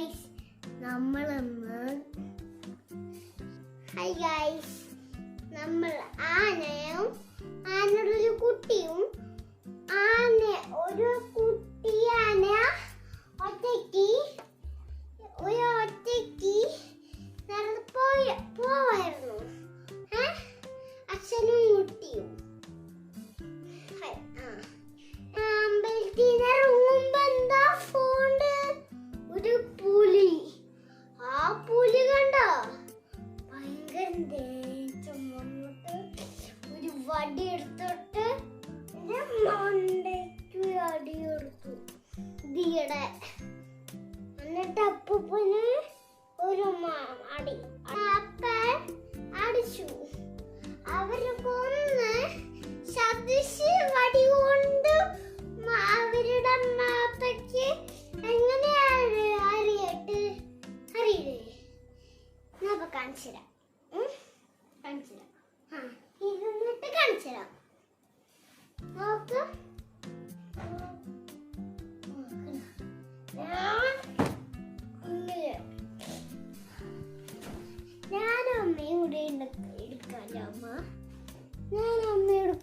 Guys നമ്മൾ നമ്മളിന്ന് high guys നമ്മൾ ആനയും ആനയുടെ ഒരു കുട്ടിയും ആന ഒരു കുട്ടി ആന ഒറ്റയ്ക്ക് ഒരു ഒറ്റയ്ക്ക് പോയ പോവായിരുന്നു. ഏ? അച്ഛനും വടി എടുത്തിട്ട് മണ്ടയ്ക്ക് അടി എടുത്തു ദിയുടെ എന്നിട്ട് അപ്പൂപ്പന് ഒരു അടി. അപ്പൻ അടിച്ചു. അവർ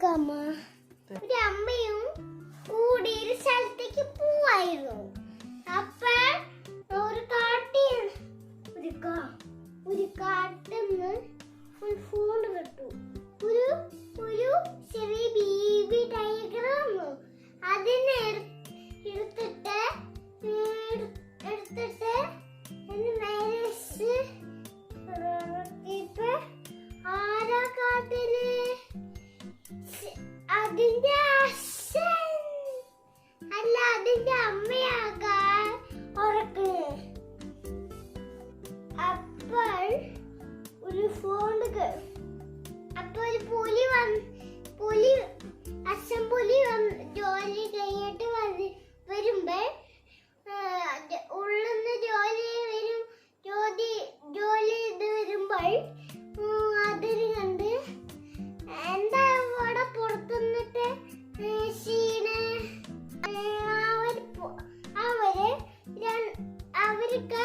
അമ്മ എടുക്കാമ്മ ഒരു അമ്മയും കൂടി ഒരു സ്ഥലത്തേക്ക് പോവായിരുന്നു. അപ്പ ഒരു കാട്ടി ഒരു ഒരു കാട്ടിന്ന് ഒരു ഫോൺ കിട്ടു. ഒരു ഒരു ചെറിയ ബേബി വന്നു. അതിനെ എടു- എടുത്തിട്ട് എടുത്തിട്ട് ഫോൺ അപ്പൊ ഒരു പുലി വന്ന് പുലി അച്ഛൻ പുലി ജോലി കഴിഞ്ഞിട്ട് വന്ന് വരുമ്പേ ഉള്ളുന്ന ജോലി വരും ജോലി ജോലി ഇത് വരുമ്പോൾ അതിന് കണ്ട് എന്താ ഇവിടെ പുറത്തുനിന്നിട്ട് ക്ഷീണ് അവർ അവർ അവർക്ക്